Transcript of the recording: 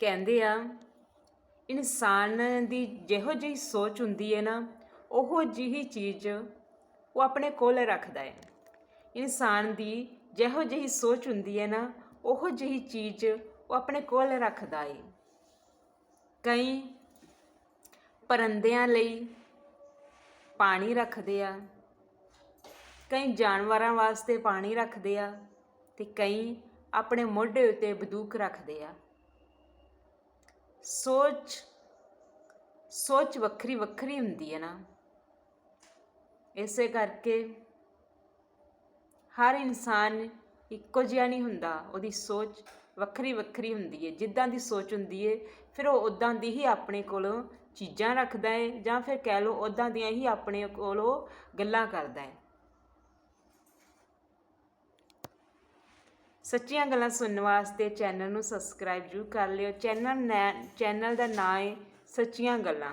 ਕਹਿੰਦੇ ਆ, ਇਨਸਾਨ ਦੀ ਜਿਹੋ ਜਿਹੀ ਸੋਚ ਹੁੰਦੀ ਹੈ ਨਾ, ਉਹੋ ਜਿਹੀ ਚੀਜ਼ ਉਹ ਆਪਣੇ ਕੋਲ ਰੱਖਦਾ ਹੈ। ਇਨਸਾਨ ਦੀ ਜਿਹੋ ਜਿਹੀ ਸੋਚ ਹੁੰਦੀ ਹੈ ਨਾ, ਉਹੋ ਜਿਹੀ ਚੀਜ਼ ਉਹ ਆਪਣੇ ਕੋਲ ਰੱਖਦਾ ਹੈ। ਕਈ ਪਰੰਦਿਆਂ ਲਈ ਪਾਣੀ ਰੱਖਦੇ ਆ, ਕਈ ਜਾਨਵਰਾਂ ਵਾਸਤੇ ਪਾਣੀ ਰੱਖਦੇ ਆ ਤੇ ਕਈ ਆਪਣੇ ਮੋਢੇ ਉੱਤੇ ਬੰਦੂਕ ਰੱਖਦੇ ਆ। ਸੋਚ ਸੋਚ ਵੱਖਰੀ ਵੱਖਰੀ ਹੁੰਦੀ ਹੈ ਨਾ। ਇਸੇ ਕਰਕੇ ਹਰ ਇਨਸਾਨ ਇੱਕੋ ਜਿਹਾ ਨਹੀਂ ਹੁੰਦਾ, ਉਹਦੀ ਸੋਚ ਵੱਖਰੀ ਵੱਖਰੀ ਹੁੰਦੀ ਹੈ। ਜਿੱਦਾਂ ਦੀ ਸੋਚ ਹੁੰਦੀ ਹੈ, ਫਿਰ ਉਹ ਉਦਾਂ ਦੀ ਹੀ ਆਪਣੇ ਕੋਲੋਂ ਚੀਜ਼ਾਂ ਰੱਖਦਾ ਹੈ ਜਾਂ ਫਿਰ ਕਹਿ ਲਓ ਉਦਾਂ ਦੀਆਂ ਹੀ ਆਪਣੇ ਕੋਲੋਂ ਗੱਲਾਂ ਕਰਦਾ ਹੈ। ਸੱਚੀਆਂ ਗੱਲਾਂ ਸੁਣਨ ਵਾਸਤੇ ਚੈਨਲ ਨੂੰ ਸਬਸਕ੍ਰਾਈਬ ਜ਼ਰੂਰ ਕਰ ਲਿਓ। ਚੈਨਲ ਚੈਨਲ ਦਾ ਨਾਮ ਹੈ ਸੱਚੀਆਂ ਗੱਲਾਂ।